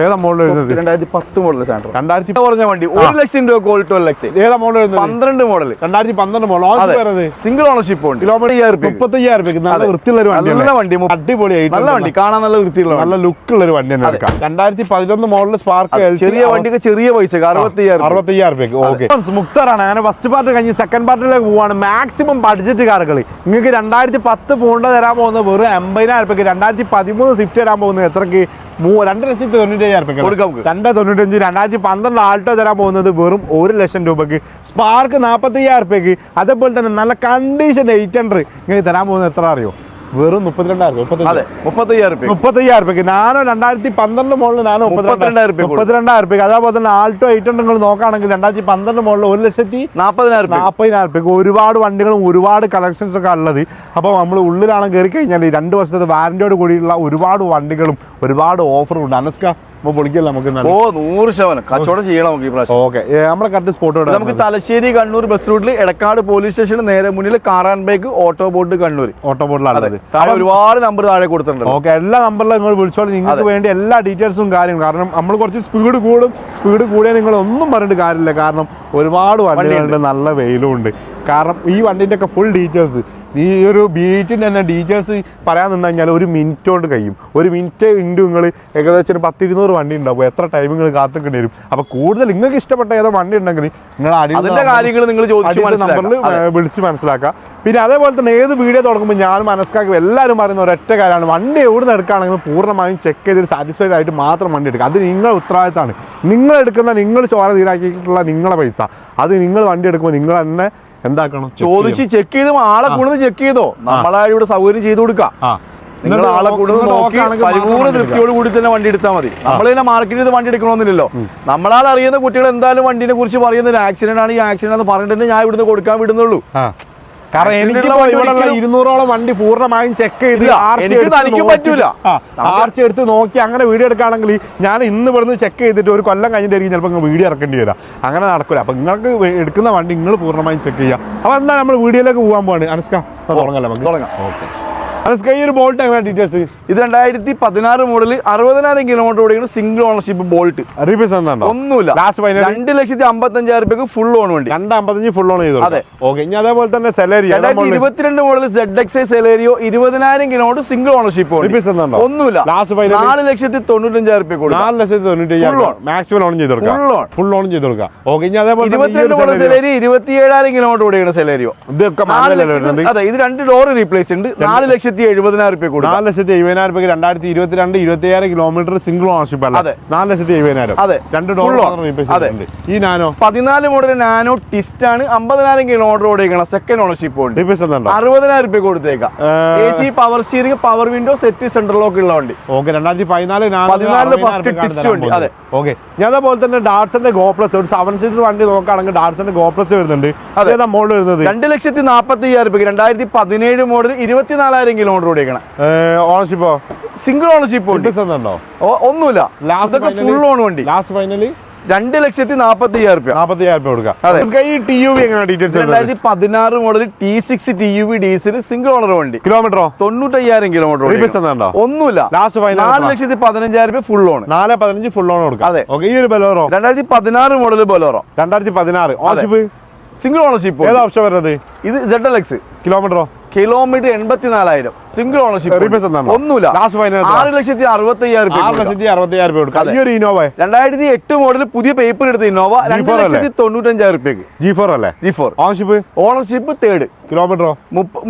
ഏതാ മോഡൽ വരുന്നത്? രണ്ടായിരത്തി പത്ത് മോഡൽ സാൻഡ്രോ രണ്ടായിരത്തി പറഞ്ഞ വണ്ടി ഒരു ലക്ഷം രൂപ ക്വാളിറ്റി ഒരു ലക്ഷം. ഏതാ മോഡൽ വരുന്നത്? പന്ത്രണ്ട് മോഡൽ രണ്ടായിരത്തി പന്ത്രണ്ട് മോഡൽ സിംഗിൾ ഓണർഷിപ്പ് ഉണ്ട്. കിലോമീറ്റർ. മുപ്പത്തയ്യായിരം രൂപയ്ക്ക് നല്ല വൃത്തിയുള്ള ഒരു വണ്ടി നല്ല വണ്ടി. അടിപൊളിയായിട്ട് നല്ല വണ്ടി. കാണാൻ നല്ല വൃത്തിയുള്ള നല്ല ലുക്ക് ഉള്ള ഒരു വണ്ടി തന്നെ എടുക്കാം. രണ്ടായിരത്തി പതിനൊന്ന് മോഡൽ സ്പാർക്ക് ചെറിയ വണ്ടിക്ക് ചെറിയ പൈസ അറുപത്തി അറുപത്തയ്യായിരം രൂപയ്ക്ക് ഓക്കെ. മുക്തറാണ് അങ്ങനെ ഫസ്റ്റ് പാർട്ട് കഴിഞ്ഞ് സെക്കൻഡ് പാർട്ടിലേക്ക് പോവാണ്. മാക്സിമം ബഡ്ജറ്റ് കാറുകൾ നിങ്ങൾക്ക് രണ്ടായിരത്തി പത്ത് പൂണ്ട തരാൻ പോകുന്നത് വെറും എൺപതിനായിരം രൂപയ്ക്ക് രണ്ടായിരത്തി പതിമൂന്ന് സ്വിഫ്റ്റ് തരാൻ പോകുന്നത് എത്രയ്ക്ക് മൂ- രണ്ട് ലക്ഷത്തി തൊണ്ണൂറ്റയ്യായിരം കൊടുക്കാം രൂപയ്ക്ക് നമുക്ക്. രണ്ട് തൊണ്ണൂറ്റഞ്ച് രണ്ടായിരത്തി പന്ത്രണ്ട് ആൾട്ടോ തരാൻ പോകുന്നത് വെറും ഒരു ലക്ഷം രൂപക്ക് സ്പാർക്ക് നാൽപ്പത്തയ്യായിരം രൂപയ്ക്ക് അതേപോലെ തന്നെ നല്ല കണ്ടീഷൻ എയ്റ്റ് ഹൺഡ്രഡ് ഇങ്ങനെ തരാൻ പോകുന്നത് എത്ര അറിയോ? വെറും മുപ്പത്തിരണ്ടായിരം രൂപ അതെ മുപ്പത്തയ്യായിരം രൂപ മുപ്പത്തയ്യായിരം രൂപയ്ക്ക്. നാനോ രണ്ടായിരത്തി പന്ത്രണ്ട് മുകളിൽ നാനോ മുപ്പത്തിരണ്ടായിരം. രൂപയ്ക്ക് അതേപോലെ തന്നെ ആൾട്ടോ എയ്റ്റ് ഹൺഡ്രഡ് നോക്കുകയാണെങ്കിൽ രണ്ടായിരത്തി പന്ത്രണ്ട് മുകളിൽ ഒരു ലക്ഷത്തി നാൽപ്പതിനായിരം രൂപ നാൽപ്പതിനായിരം രൂപയ്ക്ക്. ഒരുപാട് വണ്ടികളും ഒരുപാട് കളക്ഷൻസ് ഒക്കെ ഉള്ളത്. അപ്പോൾ നമ്മൾ ഉള്ളിലാണ് കയറി കഴിഞ്ഞാൽ രണ്ട് വർഷത്തെ വാറന്റിയോട് കൂടിയുള്ള ഒരുപാട് വണ്ടികളും ഒരുപാട് ഓഫറും ഉണ്ട്. അനസ്ക അപ്പോൾ പൊളിക്കല്ല നമുക്ക് ഓ നൂറ് ശതമാനം. കച്ചവടം ചെയ്യണം നമുക്ക് ഈ പ്രാവശ്യം. ഓക്കെ. നമ്മളെ കറക്റ്റ് സ്പോട്ട് നമുക്ക് തലശ്ശേരി കണ്ണൂർ ബസ് റൂട്ടിൽ എടക്കാട് പോലീസ് സ്റ്റേഷന് നേരെ മുന്നിൽ കാറാൻ bike auto boat Kannur auto ബോട്ടിലാണ് താഴെ ഒരുപാട് നമ്പർ താഴെ കൊടുത്തിട്ടുണ്ട്. ഓക്കെ എല്ലാ നമ്പറിലും നിങ്ങൾ വിളിച്ചോളൂ. നിങ്ങൾക്ക് വേണ്ടി എല്ലാ ഡീറ്റെയിൽസും കാര്യം കാരണം നമ്മൾ കുറച്ച് സ്പീഡ് കൂടും. സ്പീഡ് കൂടിയാൽ നിങ്ങൾ ഒന്നും പറഞ്ഞിട്ട് കാര്യമില്ല. കാരണം ഒരുപാട് വണ്ടികളുണ്ട് നല്ല വെയിലും ഉണ്ട്. കാരണം ഈ വണ്ടിന്റെ ഒക്കെ ഫുൾ ഡീറ്റെയിൽസ് ഈ ഒരു ബീറ്റിന്റെ തന്നെ ഡീറ്റെയിൽസ് പറയാൻ നിന്ന് കഴിഞ്ഞാൽ ഒരു മിനിറ്റ് കൊണ്ട് കഴിയും. ഒരു മിനിറ്റ് ഉണ്ട് നിങ്ങൾ ഏകദേശം ഒരു പത്തിരുന്നൂറ് വണ്ടി ഉണ്ടാവും. എത്ര ടൈം നിങ്ങൾ കാത്തിക്കേണ്ടി വരും? അപ്പോൾ കൂടുതൽ നിങ്ങൾക്ക് ഇഷ്ടപ്പെട്ട ഏതോ വണ്ടി ഉണ്ടെങ്കിൽ നിങ്ങൾ അതിന്റെ കാര്യങ്ങൾ നിങ്ങൾ ചോദിച്ചു നമ്പറിൽ. വിളിച്ച് മനസ്സിലാക്കുക പിന്നെ അതേപോലെ തന്നെ ഏത് വീഡിയോ തുടങ്ങുമ്പോൾ ഞാൻ മനസ്സിലാക്കും എല്ലാവരും പറയുന്ന ഒരൊറ്റ കാര്യമാണ്. വണ്ടി എവിടെ നിന്ന് എടുക്കുകയാണെങ്കിലും പൂർണമായും ചെക്ക് ചെയ്ത് സാറ്റിസ്ഫൈഡ് ആയിട്ട് മാത്രം വണ്ടി എടുക്കുക. അത് നിങ്ങളുടെ ഉത്തരവാദിത്തമാണ്. നിങ്ങൾ എടുക്കുന്ന നിങ്ങൾ ചോര തീരാക്കിയിട്ടുള്ള നിങ്ങളെ പൈസ. അത് നിങ്ങൾ വണ്ടി എടുക്കുമ്പോൾ നിങ്ങൾ തന്നെ എന്താക്കണം? ചോദിച്ച് ചെക്ക് ചെയ്ത് ആളെ കൂടുതൽ ചെക്ക് ചെയ്തോ? നമ്മളെ ഇവിടെ സൗകര്യം ചെയ്തു കൊടുക്കാം. നിങ്ങൾ ആളെ കൂടുതൽ നോക്കി പരിപൂർണ തൃപ്തിയോട് കൂടി തന്നെ വണ്ടി എടുത്താൽ മതി. നമ്മൾ തന്നെ മാർക്കറ്റിൽ ഇത് വണ്ടി എടുക്കണമെന്നില്ലല്ലോ. നമ്മളാൽ അറിയുന്ന കുട്ടികൾ എന്തായാലും വണ്ടിനെ കുറിച്ച് പറയുന്ന ഒരു ആക്സിഡന്റ് ആണ് ഈ ആക്സിഡന്റ് എന്ന് പറഞ്ഞിട്ട് ഞാൻ ഇവിടുന്ന് കൊടുക്കാൻ വിടുന്നുള്ളൂ. കാരണം എനിക്ക് ഇരുന്നൂറോളം വണ്ടി പൂർണമായും ചെക്ക് ചെയ്ത് എനിക്ക് എടുത്ത് തനിക്ക് നോക്കി- പറ്റൂല. ആ, RC എടുത്ത് നോക്കി അങ്ങനെ വീഡിയോ എടുക്കുകയാണെങ്കിൽ ഞാൻ ഇന്ന് ഇവിടുന്ന് ചെക്ക് ചെയ്തിട്ട് ഒരു കൊല്ലം കഴിഞ്ഞിട്ടായിരിക്കും ചിലപ്പോൾ വീഡിയോ ഇറക്കേണ്ടി വരാം അങ്ങനെ നടക്കില്ല അപ്പൊ നിങ്ങൾക്ക് എടുക്കുന്ന വണ്ടി നിങ്ങൾ പൂർണമായും ചെക്ക് ചെയ്യുക. അപ്പൊ എന്താ നമ്മൾ വീഡിയോയിലേക്ക് പോകാൻ പോവാണ്? അനുസ്ക തുടങ്ങാം നമുക്ക്? തുടങ്ങാം. ഓക്കെ. ഈ ഒരു ബോൾട്ട് എങ്ങനെയാണ് ഡീറ്റെയിൽസ് ഇത് രണ്ടായിരത്തി പതിനാറ് മോഡൽ അറുപതിനായിരം കിലോമീറ്റർ ഓടിക്കുന്ന സിംഗിൾ ഓണർഷിപ്പ് ബോൾട്ട് ഒന്നുമില്ല. രണ്ട് ലക്ഷത്തി അമ്പത്തഞ്ചായിരം രൂപയ്ക്ക് ഫുൾ ഓൺ വേണ്ടി. രണ്ട് അമ്പത്തഞ്ച് ഫുൾ ഓൺ ചെയ്തു അതെ. ഓക്കെ ഇനി അതേപോലെ തന്നെ സെലേരിയോ ഇരുപത്തിരണ്ട് model Z X I Celerio ഇരുപതിനായിരം കിലോമീറ്റർ സിംഗിൾ ഓണർഷിപ്പ് ഒന്നുമില്ല. ലാസ്റ്റ് നാല് ലക്ഷത്തി തൊണ്ണൂറ്റഞ്ചായിരം രൂപ നാല് ലക്ഷത്തി തൊണ്ണൂറ്റി മാക്സിമം ഓൺ ചെയ്ത് കൊടുക്കാം. ഫുൾ ഓൺ ചെയ്ത് കൊടുക്കാം. ഓക്കെ ഇനി അതേപോലെ ഇരുപത്തിരണ്ട് മോഡൽ. സെലേരി ഇരുപത്തിയേഴായിരം കിലോമീറ്റർ ഓടിക്കുന്ന സെലേരിയോ ഇതൊക്കെ അതെ ഇത് രണ്ട് ഡോർ റീപ്ലേസ് ഉണ്ട്. നാല് ലക്ഷത്തി എഴുപതിനായിരം രൂപ കൊടുക്കാം. നാല് ലക്ഷത്തി എഴുപതിനായിരം രൂപയ്ക്ക് രണ്ടായിരത്തി ഇരുപത്തിരണ്ട് ഇരുപത്തി അയ്യായിരം കിലോമീറ്റർ സിംഗിൾ ഓണർഷിപ്പ് അല്ല? അതെ. നാല് ലക്ഷത്തി എഴുപതിനായിരം. അതെ. രണ്ട് ഡോളർ അതെ. ഈ നാനോ? പതിനാല് മോഡൽ നാനോ ടിസ്റ്റ് ആണ്. അമ്പതിനായിരം കിലോമീറ്റർ ഓടിക്കണം സെക്കൻഡ് ഓണർഷിപ്പ് ഉണ്ട്. അറുപതിനായിരം രൂപ കൊടുത്തേക്കാം. A C power steering power window set central lock ഉള്ള വണ്ടി. ഓക്കെ രണ്ടായിരത്തി പതിനാല് പതിനാലിൽ ഫസ്റ്റ് ടിസ്റ്റ് വണ്ടി, അതെ. ഓക്കെ ഞാൻ അതേപോലെ തന്നെ ഡാർസന്റെ ഗോപ്ലസ് ഒരു സെവൻ സീറ്റർ വണ്ടി നോക്കുകയാണെങ്കിൽ ഡാർസന്റെ ഗോപ്ലസ് വരുന്നുണ്ട്. അതെ. ഏതാ മോഡൽ വരുന്നത്? രണ്ട് ലക്ഷത്തി നാൽപ്പത്തി അയ്യായിരം രൂപ രണ്ടായിരത്തി പതിനേഴ് മോഡൽ ഇരുപത്തിനാലായിരം കിലോമീറ്റർ ഓണർഷിപ്പോ സിംഗിൾ ഓണർഷിപ്പ് ഉണ്ടോ. ഒന്നുമില്ല. ലാസ്റ്റ് ഫുൾ ഓൺ വണ്ടി. ലാസ്റ്റ് ഫൈനലി രണ്ട് ലക്ഷത്തി നാപ്പത്തി അയ്യായിരം രൂപ നാൽപ്പത്തി അയ്യായിരം രൂപ കൊടുക്കാം ടി യു വി ഡീറ്റെയിൽസ് രണ്ടായിരത്തി പതിനാറ് model T six T U V diesel single owner വണ്ടി. കിലോമീറ്ററോ തൊണ്ണൂറ്റയ്യായിരം കിലോമീറ്റർ ഒന്നുമില്ല. ലാസ്റ്റ് നാല് ലക്ഷത്തി പതിനഞ്ചായിരം രൂപ ഫുൾ ഓൺ നാല് പതിനഞ്ച് ഫുൾ ഓൺ കൊടുക്കാം. അതെ. ഓക്കെ ഈ ഒരു ബലോറോ രണ്ടായിരത്തി പതിനാറ് മോഡൽ ബലോറോ രണ്ടായിരത്തി പതിനാറ് ഓണർഷിപ്പ് സിംഗിൾ ഓണർഷിപ്പ് ഏതാ ഓപ്ഷൻ വരുന്നത്? ഇത് സെഡ് എൽ എക്സ് കിലോമീറ്ററോ കിലോമീറ്റർ എൺപത്തിനാലായിരം. സിംഗിൾ ഓണർഷിപ്പ് ഒന്നുമില്ല. ആറ് ലക്ഷത്തി അറുപത്തി അയ്യായിരം രൂപ ഇനോവ രണ്ടായിരത്തി എട്ട് മോഡൽ പുതിയ പേപ്പർ എടുത്ത ഇന്നോവ രണ്ട് G4 അല്ലേ? ലക്ഷത്തി തൊണ്ണൂറ്റഞ്ചായിരം റുപ്യക്ക് ജി ഫോർ അല്ലേ G four ownership ownership third കിലോമീറ്ററോ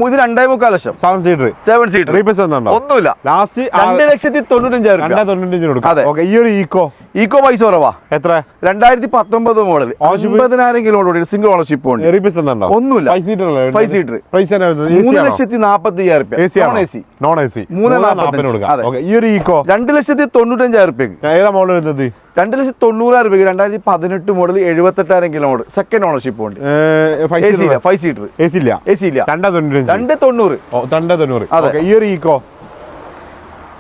ഇത് രണ്ടേ മുക്കാൽ ലക്ഷം. സെവൻ സീറ്റർ സെവൻ സീറ്റർ ഒന്നുമില്ല. ലാസ്റ്റ് രണ്ട് ലക്ഷത്തി തൊണ്ണൂറ്റഞ്ചായിരം തൊണ്ണൂറ്റഞ്ചിന് അതെ. ഈ ഒരു ഈക്കോ ഈക്കോ പൈസ കുറവാ. എത്ര? രണ്ടായിരത്തി പത്തൊമ്പത് മോഡൽ ഒമ്പതിനായിരം കിലോമീറ്റർ സിംഗിൾ ഓണർഷിപ്പ് ഉണ്ട്. ഒന്നുമില്ല. Five seater five seater price വരുന്നത്? മൂന്ന് ലക്ഷത്തി നാപ്പത്തി അയ്യായിരം non A C non A C മൂന്ന് നാൽപ്പതിന് നാൽപ്പത്തഞ്ച്. കൊടുക്കാം. അതെ. ഓക്കെ ഈ ഒരു ഈക്കോ രണ്ട് ലക്ഷത്തി തൊണ്ണൂറ്റഞ്ചായിരം റുപ്യക്ക്. ഏതാ മോഡൽ വരുന്നത്? രണ്ട് ലക്ഷത്തി തൊണ്ണൂറായിരം രൂപയ്ക്ക് രണ്ടായിരത്തി പതിനെട്ട് മോഡൽ എഴുപത്തെട്ടായിരം കിലോമീറ്റർ സെക്കൻഡ് ഓണർഷിപ്പ് ഉണ്ട് ഫൈവ് സീറ്റർ എ സി ഇല്ല എ സി ഇല്ല? രണ്ടേ തൊണ്ണൂറ് രണ്ട് തൊണ്ണൂറ്. ഓ, തൊണ്ണൂറ്. അതെ. ഈ ഒരു ഈക്കോ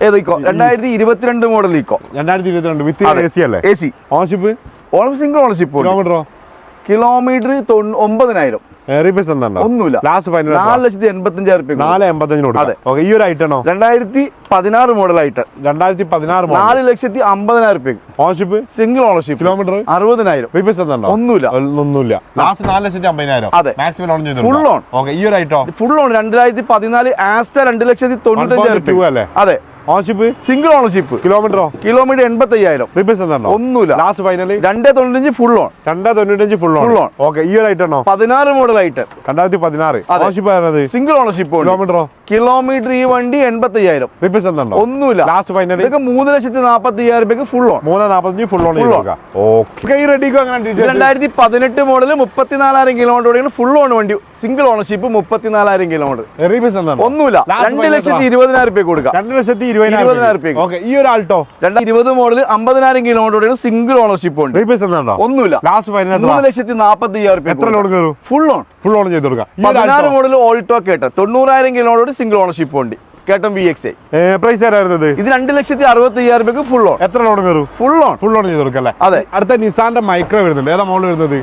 ഏത് രണ്ടായിരത്തി ഇരുപത്തിരണ്ട് മോഡൽ ഈക്കോ രണ്ടായിരത്തി ഇരുപത്തിരണ്ട് വിത്ത് എ സി അല്ലേ? എ സി ഓണർഷിപ്പ് ഓണം സിംഗിൾ ഓണർഷിപ്പ് കിലോമീറ്റർ ഒമ്പതിനായിരം. റീപേസ് ഒന്നുമില്ല. ലാസ്റ്റ് ഫൈനൽ നാല് ലക്ഷത്തി എൺപത്തഞ്ചായിരം റുപ്യ നാല് എൺപത്തഞ്ചിന് കൊടുക്കാം. ഈ ഒരു ഐറ്റണോ രണ്ടായിരത്തി പതിനാറ് ഐറ്റം രണ്ടായിരത്തി പതിനാറ് നാല് ലക്ഷത്തി അമ്പതിനായിരം റുപ്യ ഓൺഷിപ്പ് സിംഗിൾ ഓണർഷിപ്പ് കിലോമീറ്റർ അറുപതിനായിരം. റീപേസ് ഒന്നുമില്ല. ഒന്നുമില്ല. ലാസ്റ്റ് നാല് ലക്ഷത്തി അമ്പതിനായിരം. അതെ. Maximum loan. ഓക്കെ ഈ ഒരു ഐറ്റോ ഫുൾ ഓൺ രണ്ടായിരത്തി പതിനാല് ആസ്റ്റ രണ്ട് ലക്ഷത്തി തൊണ്ണൂറ്റഞ്ചായിരം രൂപ അല്ലേ? അതെ. ഓൺഷിപ്പ് സിംഗിൾ ഓണർഷിപ്പ് കിലോമീറ്ററോ കിലോമീറ്റർ എൺപത്തി അയ്യായിരം റിപ്പീസ് എന്താണോ ഒന്നുമില്ല. ലാസ്റ്റ് ഫൈനൽ രണ്ടേ തൊണ്ണൂറ്റഞ്ച് ഫുൾ ഓൺ രണ്ടാ തൊണ്ണൂറ്റഞ്ച് ഫുൾ ഓൺ on. ഓക്കെ ഈ ഒരു ഐറ്റണോ പതിനാറ് മോഡലായിട്ട് രണ്ടായിരത്തി പതിനാറ്. ഓണർഷിപ്പ് സിംഗിൾ ഓണർഷിപ്പ് കിലോമീറ്ററോ കിലോമീറ്റർ ഈ വണ്ടി എൺപത്തി അയ്യായിരം ഒന്നുമില്ല. ലാസ്റ്റ് ഫൈനൽ ഇതൊക്കെ മൂന്ന് ലക്ഷത്തി നാപ്പത്തി അയ്യായിരം രൂപയ്ക്ക് ഫുൾ ഓൺ മൂന്ന് നാൽപ്പത്തഞ്ച് ഫുൾ ഓൺ. ഓക്കെ റെഡിക്കോ അങ്ങനെ രണ്ടായിരത്തി പതിനെട്ട് മോഡൽ മുപ്പത്തിനാലായിരം കിലോമീറ്റർ ഫുൾ ഓൺ വണ്ടി. സിംഗിൾ ഓണർഷിപ്പ് മുപ്പത്തിനാലായിരം കിലോമീറ്റർ ഒന്നുമില്ല. രണ്ട് ലക്ഷത്തി ഇരുപതിനായിരം രൂപ കൊടുക്കാം. രണ്ട് ലക്ഷത്തി ഇരുപതിനായിരം രൂപയ്ക്ക്. ഓക്കെ ഈ ഒരു ആൾട്ടോ രണ്ടായിരത്തി ഇരുപത് മോഡൽ അമ്പതിനായിരം കിലോമീറ്റർ സിംഗിൾ ഓണർഷിപ്പ് ഉണ്ട് ഒന്നുമില്ല. ലാസ്റ്റ് ഫൈനൽ മൂന്ന് ലക്ഷത്തി നാപ്പത്തി അയ്യായിരം എത്ര രൂപ ലോൺ കയറും ഫുൾ ഓൺ ഫുൾ ഓൺ ചെയ്ത് കൊടുക്കാം. ഈ ഒരു പതിനാറ് മോഡൽ ഓൾട്ടോ കേട്ട. തൊണ്ണൂറായിരം കിലോമീറ്റർ സിംഗിൾ ഓണർഷിപ്പ് ഉണ്ട് കേട്ടം വി എക്സ് പ്രൈസ് ആരായിരുന്നത് ഇത്? രണ്ട് ലക്ഷത്തി അറുപത്തി അയ്യായിരം രൂപയ്ക്ക് ഫുൾ ഓൺ എത്ര ലോൺ കയറും? ഫുൾ ഓൺ ഫുൾ ഓൺ ചെയ്ത് കൊടുക്കല്ലേ അതെ. അടുത്ത നിസാന്റെ മൈക്രോ വരുന്നുണ്ട്. ഏതാ മോഡൽ വരുന്നത്?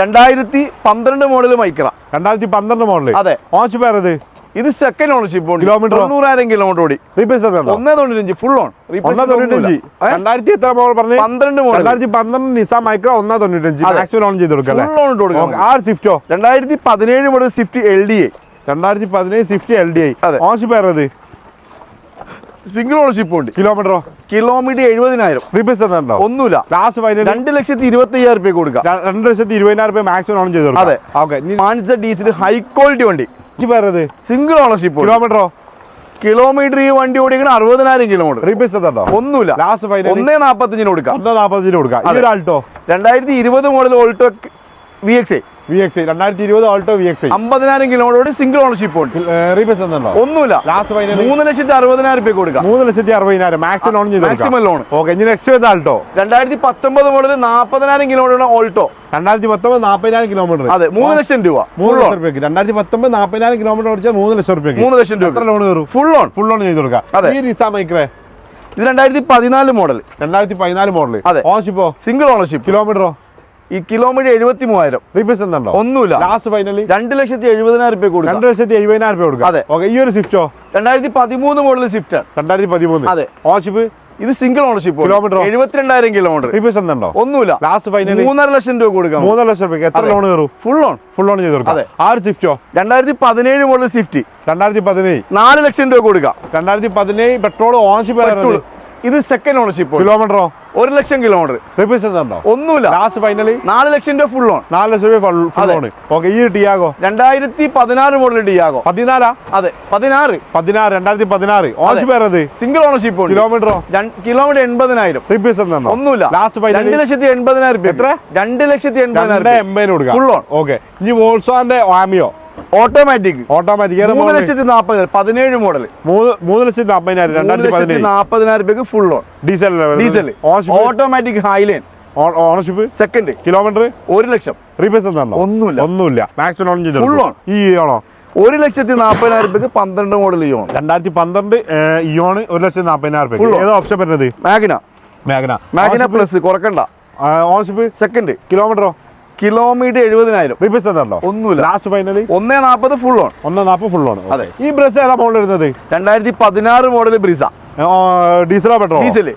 രണ്ടായിരത്തി പന്ത്രണ്ട് മോഡൽ മൈക്ര രണ്ടായിരത്തി പന്ത്രണ്ട് മോഡൽ അതെ. ഓണർഷിപ്പ് ആരത്? ഇത് സെക്കൻഡ് ഓണർഷിപ്പ് ഉണ്ട് കിലോമീറ്റർ? തൊണ്ണൂറായിരം കിലോമീറ്റർ ഓടി. ഒന്നേ തൊണ്ണൂറ്റഞ്ച് ഫുൾ ഓൺ രണ്ടായിരത്തി എത്ര മോഡൽ പറഞ്ഞു? പന്ത്രണ്ട് മോഡൽ രണ്ടായിരത്തി പന്ത്രണ്ട് നിസാൻ മൈക്രോ ഒന്നേ തൊണ്ണൂറ്റഞ്ച്. മാക്സിമം ലോൺ ചെയ്ത് കൊടുക്കാം ആ സ്വിഫ്റ്റോ രണ്ടായിരത്തി പതിനേഴ് model Swift L D I രണ്ടായിരത്തി പതിനേഴ് സ്വിഫ്റ്റ് എൽ ഡി ഐ അതെ. ഓൺഷിപ്പ് ആയിരുന്നത് സിംഗിൾ ഓണർഷിപ്പ് ഉണ്ട്. കിലോമീറ്ററോ കിലോമീറ്റർ എഴുപതിനായിരം. റിപ്പേസ് തന്നിട്ടുണ്ടോ ഒന്നുമില്ല. ലാസ്റ്റ് ഫൈനൽ രണ്ട് ലക്ഷത്തി ഇരുപത്തി അയ്യായിരം രൂപ കൊടുക്കാം രണ്ട് ലക്ഷത്തി ഇരുപതിനായിരം രൂപ മാക്സിമം ഓൺ ചെയ്തു അതെ. Okay Manasa diesel high quality വണ്ടി. പറയുന്നത് സിംഗിൾ ഓണർഷിപ്പ് കിലോമീറ്ററോ കിലോമീറ്റർ ഈ വണ്ടി ഓടിക്കണ അറുപതിനായിരം കിലോമീറ്റർ റിപ്പേസ് തന്നോ ഒന്നുമില്ല. ലാസ്റ്റ് ഫൈനൽ ഒന്നേ നാപ്പത്തഞ്ചിന് കൊടുക്കാം. ഒന്നേ നാൽപ്പതിന് കൊടുക്കാം. ഇതൊരാൾട്ടോ ആൾട്ടോ രണ്ടായിരത്തി ഇരുപത് model Alto V X I V X രണ്ടായിരത്തി ഇരുപത് ഓൾട്ടോ വി എക്സ് അമ്പതിനായിരം കിലോമീറ്റർ സിംഗിൾ ഓണർഷിപ്പ് ഉണ്ട്. റീപേസ് തന്നോ ഒന്നുമില്ല. ലാസ്റ്റ് ഫൈനൽ മൂന്ന് ലക്ഷത്തി അറുപതിനായിരം രൂപ കൊടുക്കാം. മൂന്ന് ലക്ഷത്തി അറുപതിനായിരം. മാക്സിമം ലോൺ ചെയ്ത് മാക്സിമം ലോൺ ഓക്കെ ഇനി നെക്സ്റ്റ് വരുന്ന ആൾട്ടോ രണ്ടായിരത്തി പത്തൊമ്പത് മോഡൽ നാൽപ്പതിനായിരം കിലോമീറ്റർ ഓൾട്ടോ രണ്ടായിരത്തി പത്തൊമ്പത് നാൽപ്പതിനായിരം കിലോമീറ്റർ അതെ മൂന്ന് ലക്ഷം രൂപ. മൂന്ന് ലക്ഷം രൂപയ്ക്ക്. രണ്ടായിരത്തി പത്തൊമ്പത് നാൽപ്പതിനായിരം കിലോമീറ്റർ ഓടിച്ചാൽ മൂന്ന് ലക്ഷം രൂപയ്ക്ക്. മൂന്ന് ലക്ഷം എത്ര രൂപ ലോൺ കയറും? ഫുൾ ഓൺ ഫുൾ ലോൺ ചെയ്ത് കൊടുക്കാം. ഈ മൈക്രേ ഇത് രണ്ടായിരത്തി പതിനാല് മോഡൽ രണ്ടായിരത്തി പതിനാല് മോഡൽ അതെ. ഓണർഷിപ്പോ സിംഗിൾ ഓണർഷിപ്പ് കിലോമീറ്ററോ ഈ കിലോമീറ്റർ എഴുപത്തി മൂവായിരം റീപ്ലേസ് എന്തുണ്ടോ? ഒന്നുമില്ല. ലാസ്റ്റ് ഫൈനലി രണ്ട് ലക്ഷത്തി എഴുപതിനായിരം രൂപ കൊടുക്കും. രണ്ട് ലക്ഷത്തി എഴുപതിനായിരം രൂപ കൊടുക്കും. അതെ. ഓക്കെ ഈ ഒരു സ്വിഫ്റ്റോ രണ്ടായിരത്തി പതിമൂന്ന് മോഡൽ സ്വിഫ്റ്റ് രണ്ടായിരത്തി പതിമൂന്ന് അതെ. ഓൺഷിപ്പ് ഇത് സിംഗിൾ ഓണർഷിപ്പ് കിലോമീറ്റർ? എഴുപത്തിരണ്ടായിരം കിലോമീറ്റർ റീപ്ലേസ് എന്തുണ്ടോ? ഒന്നുമില്ല. ലാസ്റ്റ് ഫൈനലി മൂന്നര ലക്ഷം രൂപ കൊടുക്കാം. മൂന്നര ലക്ഷം രൂപ എത്ര ലോൺ കയറും? ഫുൾ ഓൺ ഫുൾ ലോൺ ചെയ്ത് കൊടുക്കാം. അതെ. ആ ഒരു സ്വിഫ്റ്റോ രണ്ടായിരത്തി പതിനേഴ് മോഡൽ സ്വിഫ്റ്റ് രണ്ടായിരത്തി പതിനേഴ് നാല് ലക്ഷം രൂപ കൊടുക്കാം. രണ്ടായിരത്തി പതിനേഴ് പെട്രോൾ ഓണർഷിപ്പ് പെട്രോൾ ഇത് സെക്കൻഡ് ഓണർഷിപ്പ് കിലോമീറ്ററോ? ഒരു ലക്ഷം കിലോമീറ്റർ. ഒന്നുമില്ല. ലാസ്റ്റ് ഫൈനലി നാല് ലക്ഷം രൂപ ഫുൾ ഓൺ നാല് ലക്ഷം രൂപ ഫുൾ ഓൺ ഓക്കെ ഈ ടിയാഗോ? രണ്ടായിരത്തി പതിനാറ് മോഡൽ ടിയാഗോ. പതിനാലാ? അതെ പതിനാറ്. പതിനാറ് രണ്ടായിരത്തി പതിനാറ്. ഓണർഷിപ്പ് ഏറത് സിംഗിൾ ഓണർഷിപ്പ് കിലോമീറ്ററോ കിലോമീറ്റർ എൺപതിനായിരം. റിപ്പീസ് ഒന്നുമില്ല. ലാസ്റ്റ് ഫൈനൽ രണ്ട് ലക്ഷത്തി എൺപതിനായിരം എത്ര? രണ്ട് ലക്ഷത്തി എൺപതിനായിരം എൺപതിന് കൊടുക്കാം ഫുൾ ഓൺ ഓക്കെ ഇനി വോൾസോന്റെ ആമിയോ ഓട്ടോമാറ്റിക് ഓട്ടോമാറ്റിക് മൂന്ന് ലക്ഷത്തി നാപ്പതിനായിരം പതിനേഴ് മോഡൽ മൂന്ന് ലക്ഷത്തി നാൽപ്പതിനായിരം രണ്ടായിരത്തി നാപ്പതിനായിരം രൂപയ്ക്ക് full on diesel diesel automatic highline ownership second kilometre ഒരു ലക്ഷം. റീപേസ് ഒന്നുമില്ല. ഒന്നുമില്ല. മാക്സിമം ഓൺ ചെയ്ത് ഫുൾ ഓൺ ഈ ആണോ ഒരു ലക്ഷത്തി നാൽപ്പതിനായിരം രൂപയ്ക്ക് പന്ത്രണ്ട് മോഡൽ ഓൺ രണ്ടായിരത്തി പന്ത്രണ്ട് ഇയോണ് ഒരു ലക്ഷത്തി നാൽപ്പതിനായിരം രൂപ. ഏത് ഓപ്ഷൻ വരുന്നത്? മാഗ്ന മാഗ്ന മാഗ്ന പ്ലസ് കുറക്കണ്ട. ഓണർഷിപ്പ് സെക്കൻഡ് കിലോമീറ്ററോ കിലോമീറ്റർ എഴുപതിനായിരം. എന്തുണ്ടോ ഒന്നുമില്ല. ലാസ്റ്റ് ഫൈനലി ഒന്നേ നാപ്പത് ഫുൾ ഓൺ ഒന്നേ നാൽപ്പത് ഫുൾ ഓൺ അതെ. ഈ ബ്രസ് ഏതാ മോഡൽ വരുന്നത്? രണ്ടായിരത്തി പതിനാറ് മോഡൽ ബ്രിസ. ഡീസലോ പെട്രോൾ ഡീസൽ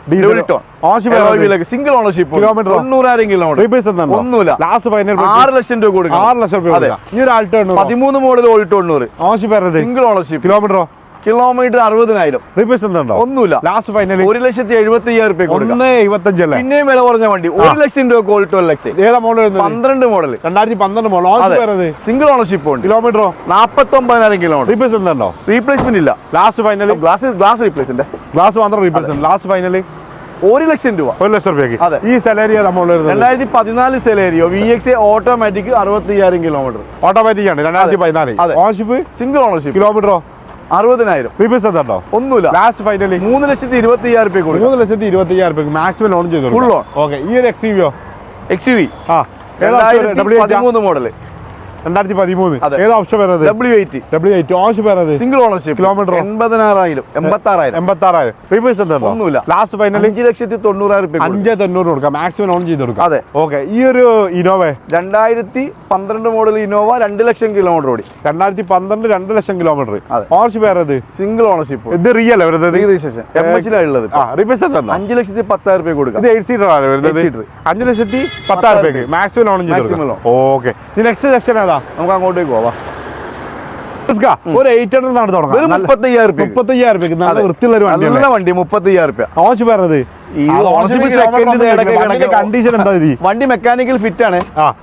സിംഗിൾ ഓണർഷിപ്പ് ഓ? തൊണ്ണൂറായിരം കിലോമീറ്റർ ഒന്നുമില്ല. ലാസ്റ്റ് ഫൈനൽ ആറ് ലക്ഷം രൂപ കൊടുക്കും ആറ് ലക്ഷം രൂപ. കൊടുക്കാം. ഒരു ആൾട്ടോ ഉണ്ട്? പതിമൂന്ന് മോഡൽ ഓൾട്ടോ എണ്ണൂറ് സിംഗിൾ ഓണർഷിപ്പ് കിലോമീറ്ററോ കിലോമീറ്റർ അറുപതിനായിരം. റിപ്പീസ് എന്തുണ്ടോ ഒന്നുമില്ല. ലാസ്റ്റ് ഫൈനൽ ഒരു ലക്ഷത്തി എഴുപത്തി അയ്യായിരം രൂപ കൊടുക്കാം. ഒന്ന് എഴുപത്തഞ്ചല്ലേ പിന്നെയും വില കുറഞ്ഞ വണ്ടി. ഒരു ലക്ഷം രൂപ കോൾ എൽ ലക്ഷം ഏതാ മോഡൽ പന്ത്രണ്ട് മോഡൽ രണ്ടായിരത്തി പന്ത്രണ്ട് മോഡൽ സിംഗിൾ ഓണർഷിപ്പ് ഉണ്ട്. കിലോമീറ്ററോ നാപ്പത്തി ഒമ്പതിനായിരം കിലോമീറ്റർ റീപ്ലേസ് എന്തുണ്ടോ റീപ്ലേസ്മെന്റ് ഇല്ല. Last final glass glass replacement glass മാത്രം റീപ്ലേസ് ലാസ്റ്റ് ഫൈനൽ ഒരു ലക്ഷം രൂപ. ഒരു ലക്ഷം രൂപയ്ക്ക്. അതെ. ഈ സാലറി നമ്മൾ രണ്ടായിരത്തി പതിനാല് സെലേരിയോ വി എക്സ് ഓട്ടോമാറ്റിക് അറുപത്തി അയ്യായിരം കിലോമീറ്റർ ഓട്ടോമാറ്റിക് ആണ്. രണ്ടായിരത്തി പതിനാല്. ഓണർഷിപ്പ് സിംഗിൾ ഓണർഷിപ്പ് കിലോമീറ്ററോ അറുപതിനായിരം. റീപ്ലേസ് എന്തുണ്ടോ ഒന്നുമില്ല. ലാസ്റ്റ് ഫൈനലി മൂന്ന് ലക്ഷത്തി ഇരുപത്തി അയ്യായിരം രൂപ കൊടുക്കും. മൂന്ന് ലക്ഷത്തി ഇരുപത്തി അയ്യായിരം രൂപ മാക്സിമം ലോൺ ചെയ്തു. ഓക്കെ ഈ ഒരു എക്സ് വിയോ എക്സ് യു വി ആ. പതിമൂന്ന് മോഡൽ രണ്ടായിരത്തി പതിമൂന്ന്. ഏത് ഓപ്ഷൻ വരുന്നത്? W eight W eight option വരുന്നത്? Single ownership kilometre? എൺപതിനാറായിരം. ഉണ്ടോ ഒന്നുമില്ല. ലാസ്റ്റ് ഫൈനൽ അഞ്ച് ലക്ഷത്തി തൊണ്ണൂറായിരം രൂപ അഞ്ച് തൊണ്ണൂറ് കൊടുക്കാം. മാക്സിമം ഓൺ ചെയ്ത് കൊടുക്കാം. അതെ. ഓക്കെ ഈ ഒരു ഇനോവ രണ്ടായിരത്തി പന്ത്രണ്ട് മോഡൽ രണ്ട് ലക്ഷം കിലോമീറ്റർ ഓടി രണ്ടായിരത്തി പന്ത്രണ്ട് രണ്ട് ലക്ഷം കിലോമീറ്റർ. ഓണർഷിപ്പ് സിംഗിൾ ഓണർഷിപ്പ് ഇത് റിയൽ വരുന്നത്? അഞ്ച് ലക്ഷത്തി പത്തായിരം രൂപ കൊടുക്കാം. ഇത് എയ്റ്റ് സീറ്റർ ആണ് വരുന്നത്? Eight seater. അഞ്ച് ലക്ഷത്തി പത്തായിരം രൂപയ്ക്ക് മാക്സിമം ഓൺ ചെയ്ത് കൊടുക്കാം. ഓക്കെ നെക്സ്റ്റ് സെക്ഷൻ ഏതാ? നമുക്ക് അങ്ങോട്ടേക്ക് പോവാം Let's go. ഒരു എയ്റ്റ് ഹൺഡ്രഡ് ആണ് തുടങ്ങാം മുപ്പത്തയ്യായിരം രൂപ മുപ്പത്തയ്യായിരം രൂപയ്ക്ക് നല്ല വൃത്തിയുള്ള ഒരു വണ്ടി നല്ല വണ്ടി മുപ്പത്തയ്യായിരം രൂപ ഓണർഷിപ്പ് പറഞ്ഞത്. കണ്ടീഷൻ എന്താ വണ്ടി മെക്കാനിക്കൽ ഫിറ്റ് ആണ്.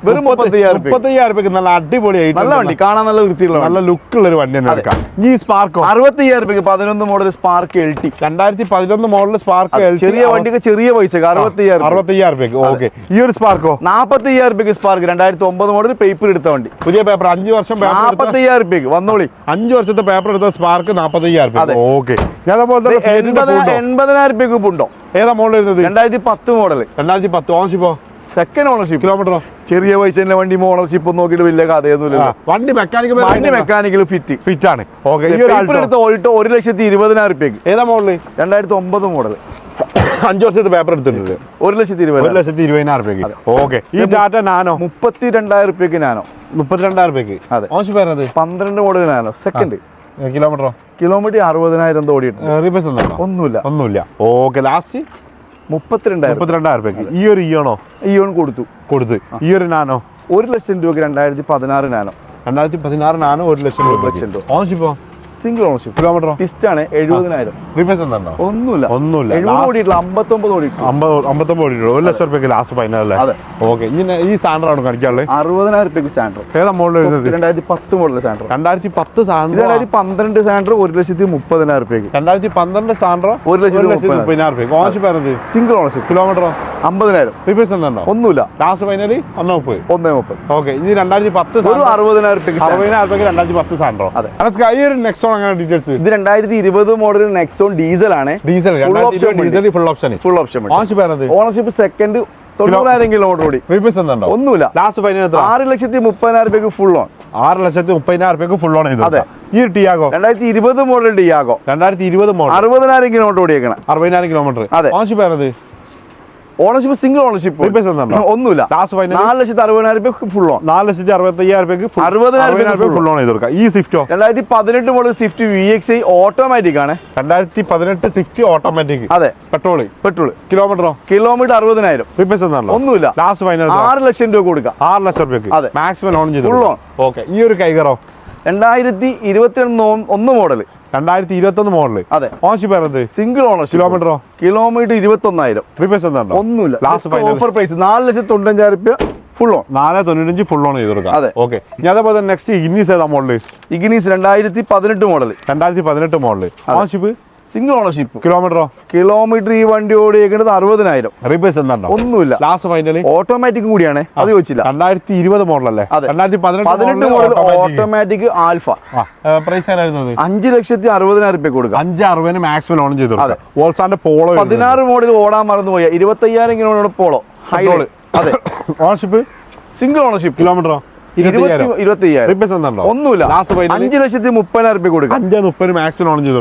വെറും മുപ്പത്തയ്യായിരം രൂപ മുപ്പത്തയ്യായിരം രൂപയ്ക്ക് നല്ല അടിപൊളി eight നല്ല വണ്ടി കാണാൻ നല്ല വൃത്തിയുള്ള നല്ല ലുക്ക് ഉള്ള ഒരു വണ്ടി. എടുക്കാം. ഈ സ്പാർക്കോ അറുപത്തയ്യായിരം രൂപയ്ക്ക് പതിനൊന്ന് മോഡൽ സ്പാർക്ക് എൽ ടി രണ്ടായിരത്തി പതിനൊന്ന് മോഡൽ സ്പാർക്ക് ചെറിയ വണ്ടിക്ക് ചെറിയ പൈസ അറുപത്തയ്യായിരം. അറുപത്തയ്യായിരം രൂപയ്ക്ക് ഓക്കെ. ഈ ഒരു സ്പാർക്കോ നാപ്പത്തയ്യായിരം രൂപയ്ക്ക് സ്പാർക്ക് രണ്ടായിരത്തി ഒമ്പത് മോഡൽ പേപ്പർ എടുത്ത വണ്ടി. പുതിയ പേപ്പർ അഞ്ച് വർഷം പേപ്പർ രൂപയ്ക്ക് രൂപയ്ക്ക് വന്നോളി. അഞ്ച് വർഷത്തെ പേപ്പർ എടുത്ത സ്പാർക്ക് നാപ്പത്തയ്യായിരം. രൂപ ഓക്കെ ഞാൻ അതുപോലെ തന്നെ എൺപതിനായിരം രൂപയ്ക്ക് ഉണ്ടോ? ഏതാ മോഡൽ വരുന്നത്? രണ്ടായിരത്തി പത്ത് മോഡൽ രണ്ടായിരത്തി പത്ത്. ഓണർഷിപ്പോ സെക്കൻഡ് ഓണർഷിപ്പ് കിലോമീറ്ററോ ചെറിയ പൈസന്റെ വണ്ടി ഓണർഷിപ്പ് നോക്കിയിട്ട് വലിയ കഥയൊന്നുമില്ല വണ്ടി മെക്കാനിക്കൽ വണ്ടി മെക്കാനിക്കൽ ഫിറ്റ് ഫിറ്റ് ആണ്. ഓക്കെ ഈ ഒരു എടുത്ത ഓൾട്ടോ ഒരു ലക്ഷത്തി ഇരുപതിനായിരം രൂപയ്ക്ക് ഏതാ മോഡൽ രണ്ടായിരത്തി ഒമ്പത് മോഡൽ അഞ്ച് വർഷത്തെ പേപ്പർ എടുത്തിട്ടുണ്ട്. ഒരു ലക്ഷത്തി ഇരുപത് ഒരു ലക്ഷത്തി ഇരുപതിനായിരം രൂപയ്ക്ക് ഓക്കെ ഈ ടാറ്റ നാനോ? മുപ്പത്തി രണ്ടായിരം രൂപയ്ക്ക് നാനോ. മുപ്പത്തിരണ്ടായിരം രൂപയ്ക്ക് അതെ. ഓൺഷിപ്പ് വരുന്നത് പന്ത്രണ്ട് മോഡൽ നാനോ. സെക്കൻഡ് കിലോമീറ്ററോ കിലോമീറ്റർ അറുപതിനായിരം ഒന്നുണ്ടോ ഒന്നുമില്ല. ഒന്നുമില്ല. ഓക്കെ ലാസ്റ്റ് മുപ്പത്തിരണ്ടായിരം മുപ്പത്തിരണ്ടായിരം രൂപയ്ക്ക്. ഈ ഒരു ഇയോണോ ഇയോൺ കൊടുത്തു. കൊടുത്ത്. ഈ ഒരു നാനോ? ഒരു ലക്ഷം രൂപയ്ക്ക് രണ്ടായിരത്തി പതിനാറ് നാനോ. രണ്ടായിരത്തി പതിനാറ് നാനോ ഒരു ലക്ഷം രൂപ ലക്ഷം രൂപ. സിംഗിൾ ഓണർഷിപ്പ് കിലോമീറ്റർ ടിസ്റ്റ് ആണ് എഴുപതിനായിരം. ഉണ്ടോ ഒന്നുമില്ല. ഒന്നുമില്ല. എഴുപത് ഓടിയിട്ടുള്ള അമ്പത്തൊമ്പത് ഓടിയിട്ടു അമ്പത് അമ്പത്തൊമ്പത് രൂപ ഒരു ലക്ഷം രൂപയ്ക്ക് ലാസ്റ്റ് ഫൈനൽ അല്ലേ. ഓക്കെ ഈ അറുപതിനായിരം രൂപയ്ക്ക് സാൻഡർ ഏതാ മോഡൽ വരുന്നത് രണ്ടായിരത്തി പത്ത് മോഡൽ സാൻഡർ രണ്ടായിരത്തി പത്ത് സാൻഡർ രണ്ടായിരത്തി പന്ത്രണ്ട് സാൻഡർ ഒരു ലക്ഷത്തി മുപ്പതിനായിരം രൂപയ്ക്ക് രണ്ടായിരത്തി പന്ത്രണ്ട് സാൻഡർ ഒരു ലക്ഷത്തി മുപ്പതിനായിരം. രൂപ ഓണർഷിപ്പ് സിംഗിൾ ഓണർഷിപ്പ് കിലോമീറ്ററോ അമ്പതിനായിരം. ഉണ്ടോ? ഒന്നുമില്ല. ലാസ്റ്റ് ഫൈനലി ഒന്ന് മുപ്പത്. ഒന്നേ മുപ്പത്. ഓക്കെ ഇനി രണ്ടായിരത്തി പത്ത് ഒരു അറുപതിനായിരം ടിക്കറ്റ് സാൻഡ്രോ. അറുപതിനായിരം രൂപയ്ക്ക് രണ്ടായിരത്തി പത്ത് സാൻഡ്രോ അതെ. ഈ ഒരു നെക്സോൺ അങ്ങനെ ഡീറ്റെയിൽസ് ഇത് രണ്ടായിരത്തി ഇരുപത് മോഡൽ നെക്സോൺ ഡീസൽ ആണ്. Diesel diesel full option full option ownership ownership second തൊണ്ണൂറായിരം കിലോമീറ്റർ ഓടി എന്തുണ്ടോ ഒന്നുമില്ല. ലാസ്റ്റ് ഫൈനൽ ആറ് ലക്ഷത്തി മുപ്പതിനായിരം രൂപയ്ക്ക് ഫുൾ ഓൺ ആറ് ലക്ഷത്തി മുപ്പതിനായിരം രൂപയ്ക്ക് ഫുൾ ഓൺ ചെയ്തു. അതെ. ഈ ടിയാഗോ രണ്ടായിരത്തി ഇരുപത് മോഡൽ ടിയാഗോ രണ്ടായിരത്തി ഇരുപത് മോഡൽ അറുപതിനായിരം കിലോമീറ്റർ ഓടിയേക്കണം. അറുപതിനായിരം കിലോമീറ്റർ അതെ. ഓണർഷിപ്പ് വരുന്നത് ഓണർഷിപ്പ് സിംഗിൾ ഓണർഷിപ്പ് ഒന്നുമില്ല. നാല് ലക്ഷത്തി അറുപതിനായിരം രൂപ ഫുൾ ഓൺ നാല് ലക്ഷത്തി അറുപത്തി അയ്യായിരം രൂപയ്ക്ക് അറുപതിനായിരം രൂപ ഫുൾ ഓൺ ചെയ്ത് കൊടുക്കാം. ഈ സ്വിഫ്റ്റോ രണ്ടായിരത്തി പതിനെട്ട് model Swift V X I automatic ആണ്. രണ്ടായിരത്തി പതിനെട്ട് സ്വിഫ്റ്റ് ഓട്ടോമാറ്റിക് അതെ പെട്രോൾ പെട്രോൾ കിലോമീറ്ററോ കിലോമീറ്റർ അറുപതിനായിരം. റിപ്പേഴ്സ് എന്താണല്ലോ ഒന്നുമില്ല. ലാസ്റ്റ് ഫൈനൽ ആറ് ലക്ഷം രൂപ കൊടുക്കുക ആറ് ലക്ഷം രൂപയ്ക്ക്. അതെ. മാക്സിമം ഓൺ ചെയ്ത് ഓൺ ഓക്കെ ഈ ഒരു കൈകറോ? രണ്ടായിരത്തി ഇരുപത്തിരണ്ട് ഒന്ന് മോഡൽ രണ്ടായിരത്തി ഇരുപത്തി ഒന്ന് മോഡൽ അതെ ഓണർഷിപ്പ് ആയിരുന്നത് സിംഗിൾ ഓണർഷിപ്പ് കിലോമീറ്ററോ കിലോമീറ്റർ ഇരുപത്തി ഒന്നായിരം റീപേസ് എന്താണ് ഒന്നുമില്ല. ലാസ്റ്റ് ഓഫർ പ്രൈസ് നാല് ലക്ഷത്തി തൊണ്ണൂറ്റഞ്ചായിരം രൂപ ഫുൾ ഓൺ നാല് തൊണ്ണൂറ്റഞ്ച് ഫുൾ ഓൺ ചെയ്ത് കൊടുക്കാം. അതെ. ഓക്കെ ഞാൻ അതേപോലെ നെക്സ്റ്റ് ഇഗ്നീസ് ഏതാ മോഡൽ? ഇഗ്നീസ് രണ്ടായിരത്തി പതിനെട്ട് മോഡൽ രണ്ടായിരത്തി പതിനെട്ട് മോഡൽ ഓൺഷിപ്പ് സിംഗിൾ ഓണർഷിപ്പ് കിലോമീറ്ററോ കിലോമീറ്റർ ഈ വണ്ടി ഓടിയേക്കുന്നത് അറുപതിനായിരം. റീപേസ് എന്താണോ? ഒന്നുമില്ല. ലാസ്റ്റ് ഫൈനൽ ഓട്ടോമാറ്റിക് കൂടിയാണ്. അത് ചോദിച്ചില്ല രണ്ടായിരത്തി ഇരുപത് മോഡലല്ലേ അതെ. രണ്ടായിരത്തി പതിനെട്ട് മോഡൽ ഓട്ടോമാറ്റിക് ആൽഫ പ്രൈസ് അഞ്ച് ലക്ഷത്തി അറുപതിനായിരം രൂപ കൊടുക്കുക അഞ്ച് അറുപതിന് മാക്സിമം ഓൺ ചെയ്തു വോൾസാന്റെ പോളോ പതിനാറ് മോഡൽ ഓടാൻ മറന്നു പോയ ഇരുപത്തി ഇരുപത്തയ്യായിരം കിലോമീറ്റർ പോളോ ഹൈ അതെ. ഓണർഷിപ്പ് സിംഗിൾ ഓണർഷിപ്പ് കിലോമീറ്ററോ ഒന്നുമില്ല. അഞ്ച് ലക്ഷത്തി മുപ്പതിനായിരം രൂപ കൊടുക്കുക അഞ്ച് മുപ്പതിന് മാക്സിമം ഓൺ ചെയ്ത്.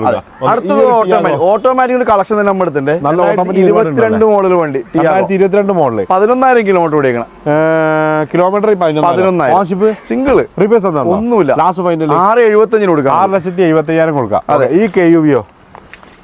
അടുത്തത് ഓട്ടോമാറ്റിക് കളക്ഷൻ തന്നെ നമ്മൾ ഇരുപത്തിരണ്ട് മോഡൽ വണ്ടി ഇരുപത്തിരണ്ട് മോഡൽ പതിനൊന്നായിരം കിലോമീറ്റർ കിലോമീറ്റർ പതിനൊന്നായിരം. സിംഗിൾ റീപേസ് ഒന്നുമില്ല. ലാസ്റ്റ് ഫൈനൽ ആറ് എഴുപത്തഞ്ചിന് കൊടുക്കാം. ആറ് ലക്ഷത്തി എഴുപത്തി അയ്യായിരം കൊടുക്കാം. അതെ. ഈ കെ യു? വിയോ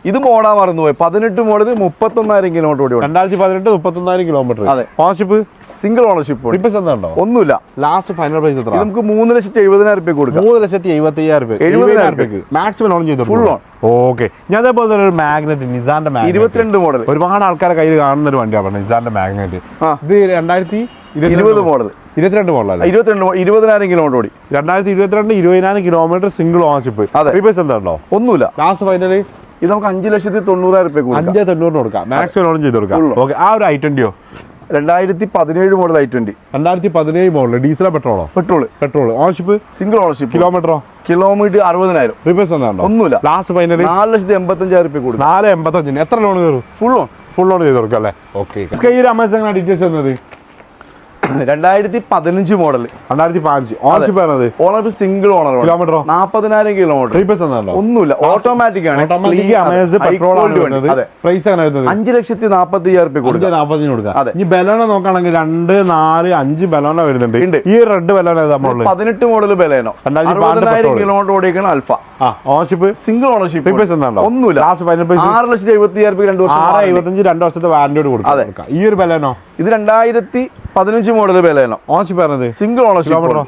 ഇത് ഓടാൻ മറന്നുപോയി. പതിനെട്ട് മോഡൽ മുപ്പത്തൊന്നായിരം കിലോമീറ്റർ ഓടി രണ്ടായിരത്തി പതിനെട്ട് മുപ്പത്തൊന്നായിരം കിലോമീറ്റർ അതെ. ഓണർഷിപ്പ് സിംഗിൾ ഓണർഷിപ്പ് എന്താണോ ഒന്നുമില്ല. ലാസ്റ്റ് ഫൈനൽ പ്രൈസ് എത്ര നമുക്ക് മൂന്ന് ലക്ഷത്തി എഴുപതിനായിരം രൂപ കൊടുക്കാം. മൂന്ന് ലക്ഷത്തി എഴുപത്തി അയ്യായിരം രൂപ എഴുപതിനായിരം രൂപ മാക്സിമം ഓൺ ചെയ്തു? ഫുൾ ഓൺ ഓക്കെ ഞാൻ അതേപോലെ തന്നെ ഒരു മാഗ്നറ്റ് നിസാന്റെ മാഗ്നറ്റ് ഇരുപത്തിരണ്ട് മോഡൽ ഒരുപാട് ആൾക്കാരെ കയ്യിൽ കാണുന്ന ഒരു വണ്ടിയാണ് നിസാന്റെ മാഗ്നറ്റ് ഇത് രണ്ടായിരത്തി ഇരുപത് മോഡൽ ഇരുപത്തിരണ്ട് മോഡലല്ല ഇരുപത്തിരണ്ട് ഇരുപതിനായിരം കിലോമീറ്റർ ഓടി. രണ്ടായിരത്തി ഇരുപത്തിരണ്ട് ഇരുപതിനായിരം കിലോമീറ്റർ സിംഗിൾ ഓണർഷിപ്പ് അതെ. എന്താണോ ഒന്നുമില്ല. ലാസ്റ്റ് ഫൈനൽ ഇത് നമുക്ക് അഞ്ച് ലക്ഷത്തി തൊണ്ണൂറായിരം രൂപ കൊടുക്കാം. അഞ്ച് തൊണ്ണൂറിന് കൊടുക്കാം. മാക്സിമം ലോൺ ചെയ്ത് കൊടുക്കാം. ഓക്കെ ആ ഒരു ഐ ട്വന്റിയോ രണ്ടായിരത്തി പതിനേഴ് മോഡൽ ഐ ട്വന്റി രണ്ടായിരത്തി പതിനേഴ് മോഡൽ ഡീസലോ പെട്രോളോ petrol petrol ownership single ownership കിലോമീറ്ററോ kilometre അറുപതിനായിരം. റിപ്പേഴ്സ് ഒന്നാണോ ഒന്നുമില്ല. ലാസ്റ്റ് ഫൈനൽ നാല് ലക്ഷത്തി എൺപത്തഞ്ചായിരം രൂപ കൂടും നാല് എൺപത്തഞ്ചിന്. എത്ര ലോൺ കയറും? ഫുൾ ഓൺ ഫുൾ ഓൺ ചെയ്ത് കൊടുക്കാം അല്ലേ? ഓക്കെ ഈ ഒരു അമേസ് എങ്ങനെ ഡീറ്റെയിൽസ് തന്നത്. രണ്ടായിരത്തി പതിനഞ്ച് മോഡൽ രണ്ടായിരത്തി പതിനഞ്ച് ഓണർഷിപ്പ് വരുന്നത് ഓണർ സിംഗിൾ ഓണർ കിലോമീറ്ററോ നാപ്പതിനായിരം കിലോമീറ്റർ ബസ് ഉണ്ടോ ഒന്നുമില്ല. ഓട്ടോമാറ്റിക് ആണ്. പ്രൈസ് അഞ്ച് ലക്ഷത്തി നാപ്പത്തി അയ്യായിരം കൊടുക്കാം. അതെ. ഇനി ബലോണ നോക്കുകയാണെങ്കിൽ രണ്ട് നാല് അഞ്ച് ബലോണ വരുന്നുണ്ട്. ഈ റെഡ് ബലോണ പതിനെട്ട് മോഡൽ ബലേനോ രണ്ടായിരത്തി കിലോമീറ്റർ ഓടിക്കണം അൽഫ ഓണർഷിപ്പ് സിംഗിൾ ഓണർഷിപ്പ് ഒന്നുമില്ല. ആറ് ലക്ഷത്തി എഴുപത്തി അയ്യായിരം റുപ്യ രണ്ട് വർഷം ആറ്. എഴുപത്തഞ്ച് രണ്ട് വർഷത്തെ വാറന്റിയോട് അതെ. കൊടുക്കാം ഈ ഒരു ബലോനോ ഇത് രണ്ടായിരത്തി പതിനഞ്ച് മോഡൽ വിലയല്ലോ. ഓണർഷിപ്പ് പറഞ്ഞത്? Single ownership?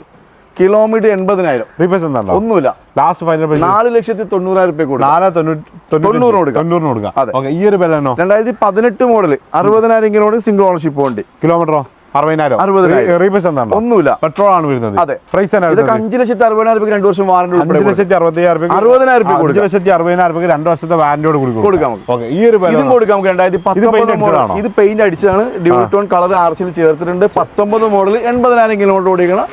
കിലോമീറ്റർ എൺപതിനായിരം. എന്താണ് ഒന്നുമില്ല. ലാസ്റ്റ് ഫൈനൽ നാല് ലക്ഷത്തി തൊണ്ണൂറായിരം രൂപ കൊടുക്കാം. നാല് തൊണ്ണൂറ്റി കൊടുക്കുക കൊടുക്കാം. തൊണ്ണൂറിന് കൊടുക്കാം. അതെ. ഓക്കെ ഈ ഒരു ബലോനോ രണ്ടായിരത്തി പതിനെട്ട് മോഡൽ അറുപതിനായിരം കിലോമീറ്റർ സിംഗിൾ ഓണർഷിപ്പ് വണ്ടി കിലോമീറ്ററോ അറുപതിനായിരം. അറുപതിനായിരം. റീപേസ് എന്താണ്? ഒന്നുമില്ല. പെട്രോൾ ആണ് വരുന്നത്. അതെ. പ്രൈസ് തന്നെ ഇതൊക്കെ അഞ്ച് ലക്ഷത്തി അറുപതിനായിരം റുപ്യ രണ്ട് വർഷം വാറണ്ടി അഞ്ച് ഉൾപ്പെടെ ലക്ഷത്തി അറുപത്തിയായിരം രൂപയ്ക്ക് അറുപതിനായിരം രൂപ അഞ്ച് കൊടുക്കാം. ലക്ഷത്തി അറുപതിനായിരം രൂപയ്ക്ക് രണ്ട് വർഷത്തെ വാറന്റിയോട് കൊടുക്കാം. ഓക്കെ ഈ ഒരു ഇതും കൊടുക്കാം നമുക്ക് രണ്ടായിരത്തി പത്തൊമ്പത് ഇത് പെയിന്റ് അടിച്ചതാണ്. ഡ്യൂട്ടോൺ ടോൺ കളർ ആർസിൽ ചേർത്തിട്ടുണ്ട്. പത്തൊമ്പത് മോഡൽ എൺപതിനായിരം കിലോമീറ്റർ ഓടിക്കണം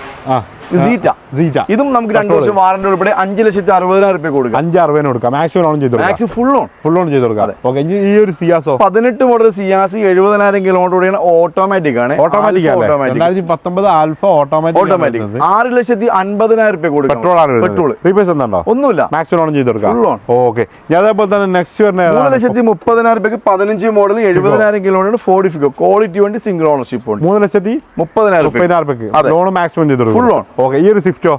സീറ്റ സീറ്റ ഇതും നമുക്ക് രണ്ട്. വർഷം വാറണ്ടി ഉൾപ്പെടെ അഞ്ച് ലക്ഷത്തി അറുപതിനായിരം രൂപ കൊടുക്കാം. അഞ്ച് അറുപതിന് കൊടുക്കാം. മാക്സിമം ഓൺ ചെയ്ത് maximum max full on full on ചെയ്ത് കൊടുക്കാം. ഓക്കെ ഈ ഒരു സിയാസോ പതിനെട്ട് മോഡൽ സിയാസി എഴുപതിനായിരം കിലോമീറ്റർ ഓട്ടോമാറ്റിക് ആണ്. ഓട്ടോമാറ്റിക് രണ്ടായിരത്തി പത്തൊമ്പത് ആൽഫ ഓട്ടോമാറ്റിക് ഓട്ടോമാറ്റിക് ആറ് ലക്ഷത്തി അൻപതിനായിരം രൂപ കൊടുക്കും പെട്രോൾ ആണ് പെട്രോൾ റീപേസ് എന്താണോ ഒന്നുമില്ല. മാക്സിമം ഓൺ ചെയ്ത് കൊടുക്കാം. ഫുൾ ഓൺ ഓക്കെ ഞാൻ അതേപോലെ തന്നെ നെക്സ്റ്റ് വരുന്ന മൂന്ന് ലക്ഷത്തി മുപ്പതിനായിരം രൂപയ്ക്ക് പതിനഞ്ച് മോഡൽ എഴുപതിനായിരം കിലോമീറ്റർ ഫോർട്ടി ഫിഗോ ക്വാളിറ്റി വേണ്ടി സിംഗിൾ ഓണർഷിപ്പ് ഉണ്ട്. മൂന്ന് ലക്ഷത്തി മുപ്പതിനായിരം മുപ്പതിനായിരം രൂപയ്ക്ക് ലോൺ മാക്സിമം ചെയ്ത് ഫുൾ on. ഓക്കെ ഈ ഒരു സ്വിഫ്റ്റോ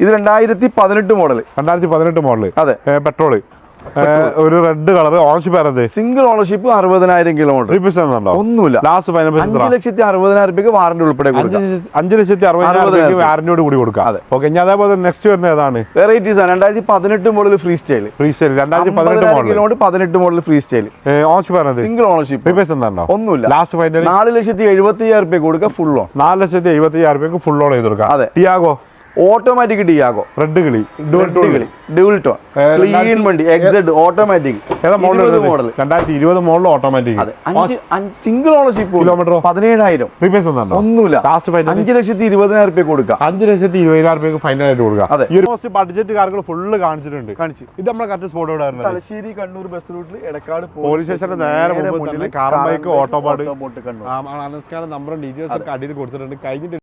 ഇത് രണ്ടായിരത്തി പതിനെട്ട് മോഡൽ രണ്ടായിരത്തി പതിനെട്ട് മോഡൽ അതെ. പെട്രോൾ ഒരു റെഡ് കളർ ഓണർഷിപ്പ് ആയിരുന്നത് സിംഗിൾ ഓണർഷിപ്പ് അറുപതിനായിരം കിലോമീറ്റർ ഒന്നുമില്ല. ലാസ്റ്റ് ഫൈനൽ അഞ്ച് ലക്ഷത്തി അറുപതിനായിരം രൂപയ്ക്ക് വാറന്റി ഉൾപ്പെടെ അഞ്ച് ലക്ഷത്തി- അറുപതിനായിരം വാറന്റിയോട് കൂടി കൊടുക്കാം. അതെ. ഓക്കെ ഞാൻ അതേപോലെ നെക്സ്റ്റ് വരുന്ന ഏതാണ്? വെറൈറ്റീസ് ആണ്. രണ്ടായിരത്തി പതിനെട്ട് model Freestyle Freestyle രണ്ടായിരത്തി പതിനെട്ട് മോഡൽ കിലോമീറ്റർ പതിനെട്ട് മോഡൽ ഫ്രീ സ്റ്റൈൽ ഓണർഷിപ്പ് ആയിരുന്നത് സിംഗിൾ ഓണർഷിപ്പ് എന്താണോ ഒന്നുമില്ല. ലാസ്റ്റ് ഫൈനൽ നാല് ലക്ഷത്തി എഴുപത്തി അയ്യായിരം രൂപ കൊടുക്കുക ഫുൾ ഓൺ നാല് ലക്ഷത്തി എഴുപത്തി അയ്യായിരം രൂപയ്ക്ക് ഫുൾ ഓൺ ചെയ്ത് കൊടുക്കാം. അതെ. ടിയാഗോ ഓട്ടോമാറ്റിക് ഡിയാഗോ റെഡ് കിളി. കിളി. ഡ്യൂൾ ടോൺ ക്ലീൻ വണ്ടി എക്സെഡ് ഓട്ടോമാറ്റിക് മോഡൽ രണ്ടായിരത്തി ഇരുപത് model automatic single ownership kilometre പതിനേഴായിരം. റീപേസ് ഒന്നുമില്ല. ലാസ്റ്റ് അഞ്ച് ലക്ഷത്തി ഇരുപതിനായിരം റുപ്യ കൊടുക്കാം. അഞ്ച് ലക്ഷത്തി ഇരുപതിനായിരം രൂപയ്ക്ക് ഫൈനൽ ആയിട്ട് കൊടുക്കുക അതെ. ഈ മോസ്റ്റ് ബഡ്ജറ്റ് കാറുകൾ ഫുള്ള് കാണിച്ചിട്ടുണ്ട്. കാണിച്ചു. ഇത് നമ്മുടെ കറക്റ്റ് സ്പോട്ട് എവിടെ വരുന്നത്? തലശ്ശേരി കണ്ണൂർ ബസ് റൂട്ടിൽ ഇടക്കാട് പോലീസ് സ്റ്റേഷന്റെ നേരെ മുമ്പിൽ തന്നെ കാറും ബൈക്ക് ഓട്ടോപാട് പാട്ട് നമസ്കാരം നമ്പറും ഡീറ്റെയിൽസ് ഒക്കെ അടിയിൽ കൊടുത്തിട്ടുണ്ട്. കഴിഞ്ഞിട്ട്